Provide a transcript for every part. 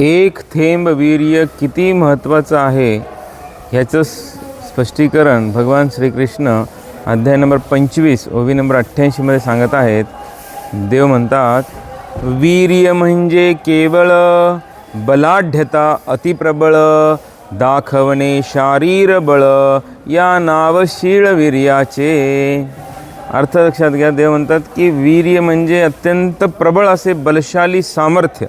एक थेंब वीर्य किती महत्त्वाचं आहे ह्याचं स्पष्टीकरण भगवान श्रीकृष्ण अध्याय नंबर पंचवीस ओवी नंबर अठ्ठ्याऐंशीमध्ये सांगत आहेत. देव म्हणतात वीर्य म्हणजे केवळ बलाढ्यता अतिप्रबळ दाखवणे शारीर बळ या नावशीळ वीर्याचे. अर्थ लक्षात घ्या देव म्हणतात की वीर्य म्हणजे अत्यंत प्रबळ असे बलशाली सामर्थ्य.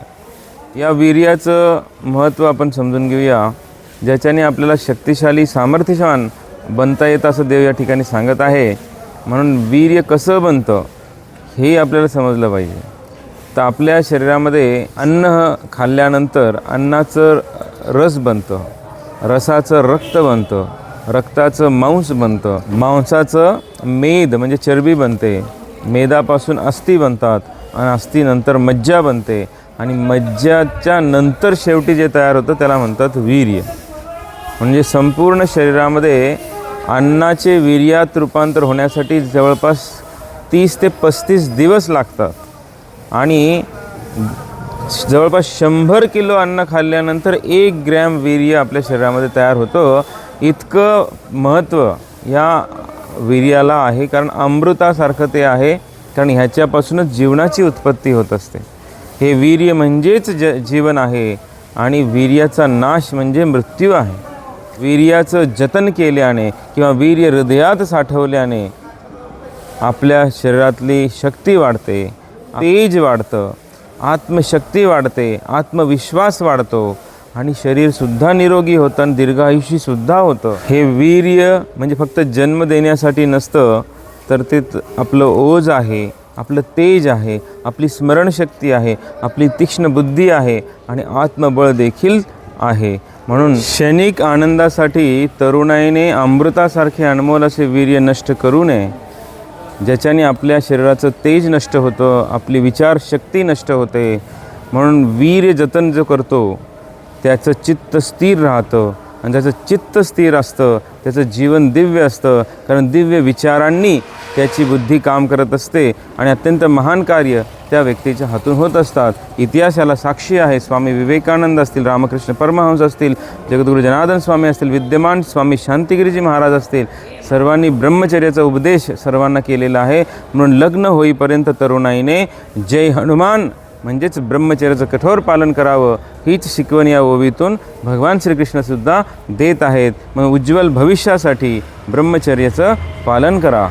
या वीर्याचं महत्त्व आपण समजून घेऊया ज्याच्याने आपल्याला शक्तिशाली सामर्थ्यशान बनता येतं असं देव या ठिकाणी सांगत आहे. म्हणून वीर्य कसं बनतं हे आपल्याला समजलं पाहिजे. तर आपल्या शरीरामध्ये अन्न खाल्ल्यानंतर अन्नाचं रस बनतं रसाचं रक्त बनतं रक्ताचं मांस बनतं मांसाचं मेद म्हणजे चरबी बनते. मेदापासून अस्थी बनतात आणि अस्थिनंतर मज्जा बनते. आणि मज्जाच्या नंतर शेवटी जे तयार होतं त्याला म्हणतात वीर्य. म्हणजे संपूर्ण शरीरामध्ये अन्नाचे वीर्यात रूपांतर होण्यासाठी जवळपास तीस ते पस्तीस दिवस लागतात. आणि जवळपास शंभर किलो अन्न खाल्ल्यानंतर एक ग्रॅम वीर्य आपल्या शरीरामध्ये तयार होतं. इतकं महत्त्व या वीर्याला आहे कारण अमृतासारखं ते आहे कारण ह्याच्यापासूनच जीवनाची उत्पत्ती होत असते. हे वीर्य म्हणजेच ज जीवन आहे आणि वीर्याचा नाश म्हणजे मृत्यू आहे. वीर्याचं जतन केल्याने किंवा वीर्य हृदयात साठवल्याने आपल्या शरीरातली शक्ती वाढते तेज वाढतं आत्मशक्ती वाढते आत्मविश्वास वाढतो आणि शरीरसुद्धा निरोगी होतं आणि दीर्घायुषीसुद्धा होतं. हे वीर्य म्हणजे फक्त जन्म देण्यासाठी नसतं तर ते आपलं ओज आहे. आपलं तेज आहे आपली स्मरणशक्ती आहे आपली तीक्ष्ण बुद्धी आहे आणि आत्मबळ देखील आहे. म्हणून क्षणिक आनंदासाठी तरुणाईने अमृतासारखे अनमोल असे वीर्य नष्ट करू नये ज्याच्याने आपल्या शरीराचं तेज नष्ट होतं आपली विचारशक्ती नष्ट होते. म्हणून वीर्य जतन जो करतो त्याचं चित्त स्थिर राहतं. आणि त्याचं चित्त स्थिर असतं त्याचं जीवन दिव्य असतं. कारण दिव्य विचारांनी त्याची बुद्धी काम करत असते आणि अत्यंत महान कार्य त्या व्यक्तीच्या हातून होत असतात. इतिहास याला साक्षी आहे. स्वामी विवेकानंद असतील रामकृष्ण परमहंस असतील जगद्गुरू जनार्दन स्वामी असतील विद्यमान स्वामी शांतिगिरीजी महाराज असतील सर्वांनी ब्रह्मचर्याचा उपदेश सर्वांना केलेला आहे. म्हणून लग्न होईपर्यंत तरुणाईने जय हनुमान म्हणजेच ब्रह्मचर्याचं कठोर पालन करावं हीच शिकवण या ओवीतून भगवान श्रीकृष्णसुद्धा देत आहेत. मग उज्ज्वल भविष्यासाठी ब्रह्मचर्याचं पालन करा.